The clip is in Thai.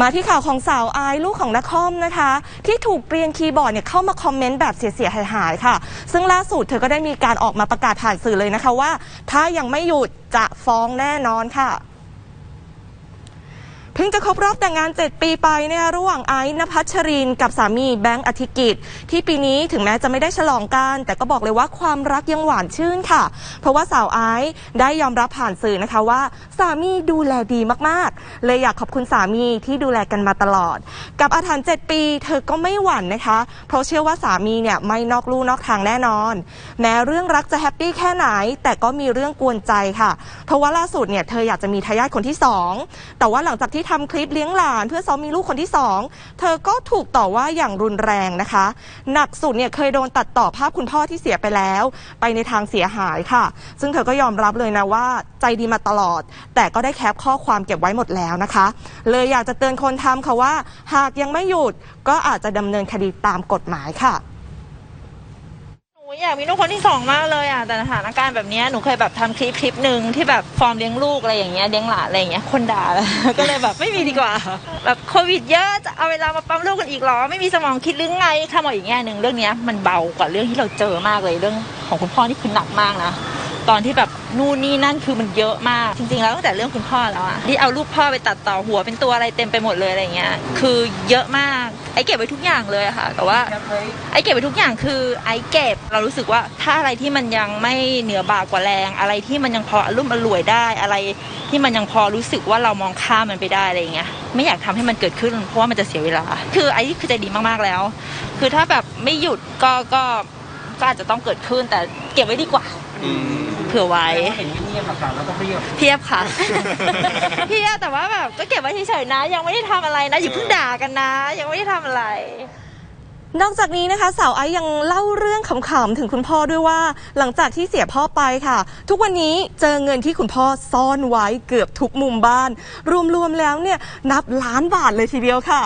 มาที่ข่าวของสาวอายลูกของนักคอมนะคะ ที่ถูกเกรียนคีย์บอร์ดเนี่ยเข้ามาคอมเมนต์แบบเสียหายหายๆค่ะ ซึ่งล่าสุดเธอก็ได้มีการออกมาประกาศผ่านสื่อเลยนะคะว่า ถ้ายังไม่หยุดจะฟ้องแน่นอนค่ะ เพิ่งจะครบรอบแต่งงาน 7 ปีไปนะคะระหว่างไอซ์นภัชรินกับสามีแบงค์อธิกิจ ที่ปีนี้ถึงแม้จะไม่ได้ฉลองกัน แต่ก็บอกเลยว่าความรักยังหวานชื่นค่ะ เพราะว่าสาวไอซ์ได้ยอมรับผ่านสื่อนะคะว่า สามีดูแลดีมากๆ เลยอยากขอบคุณสามีที่ดูแลกันมาตลอด กับอาถรรพ์7ปี เธอก็ไม่หวั่นนะคะ เพราะเชื่อว่าสามีเนี่ยไม่นอกลู่นอกทางแน่นอน แม้เรื่องรักจะแฮปปี้แค่ไหน แต่ก็มีเรื่องกวนใจค่ะ เพราะว่าล่าสุดเนี่ยเธออยากจะมีทายาทคนที่สองแต่ว่าหลังจากที่ทำคลิปเลี้ยงหลาน เพื่อซ้อมมีลูกคนที่สองเธอก็ถูกต่อว่าอย่างรุนแรงนะคะ หนักสุดเนี่ยเคยโดนตัดต่อภาพคุณพ่อที่เสียไปแล้ว ไปในทางเสียหายค่ะ ซึ่งเธอก็ยอมรับเลยนะว่าใจดีมาตลอด แต่ก็ได้แคปข้อความเก็บไว้หมดแล้วนะคะ เลยอยากจะเตือนคนทำค่ะว่า หากยังไม่หยุดก็อาจจะดำเนินคดีตามกฎหมายค่ะากมีลูกคนที่สองมากเลยอะแต่สถานการณ์แบบนี้หนูเคยแบบทำคลิปคลิปหนึ่งที่แบบฟอร์มเลี้ยงลูกอะไรอย่างเงี้ยเลี้ยงหลานอะไรอย่างเงี้ยคนด่าเลยก็เลยแบบไม่มีดีกว่า แบบโควิดเยอะจะเอาเวลามาปั๊มลูกกันอีกหรอ ไม่มีสมองคิดหรือไงถ้ามองอีกแง่หนึ่งเรื่องเนี้ยมันเบากว่าเรื่องที่เราเจอมากเลยเรื่องของคุณพ่อนี่คือหนักมากนะ ตอนที่แบบนู่นนี่นั่นคือมันเยอะมาก จริงๆแล้วตั้งแต่เรื่องคุณพ่อแล้วอะที่เอารูปพ่อไปตัดต่อหัวเป็นตัวอะไรเต็มไปหมดเลยอะไรเงี้ยคือเยอะมากไอ้เก็บไว้ทุกอย่างเลยค่ะ แต่ว่าไอ้เก็บไว้ทุกอย่างคือไอ้เก็บเรารู้สึกว่าถ้าอะไรที่มันยังไม่เหนือบากกว่าแรง อะไรที่มันยังพออรุ่มอร่วยได้อะไรที่มันยังพอรู้สึกว่าเรามองข้ามมันไปได้อะไรเงี้ยไม่อยากทำให้มันเกิดขึ้นเพราะว่ามันจะเสียเวลา คือไอ้นี่คือใจดีมากๆแล้ว คือถ้าแบบไม่หยุดก็ก็ก็อาจจะต้องเกิดขึ้นแต่เก็บไว้ดีกว่า เผื่อไว้ เห็นเงียบๆหลักๆแล้วก็เพียบเพียบค่ะ เพียบแต่ว่าแบบก็เก็บไว้เฉยๆนะ ยังไม่ได้ทำอะไรนะอย่าเพิ่งด่ากันนะ ยังไม่ได้ทำอะไร นอกจากนี้นะคะ สาวไอซ์ยังเล่าเรื่องขำๆถึงคุณพ่อด้วยว่า หลังจากที่เสียพ่อไปค่ะ ทุกวันนี้เจอเงินที่คุณพ่อซ่อนไว้เกือบทุกมุมบ้าน รวมๆแล้วเนี่ยนับล้านบาทเลยทีเดียวค่ะ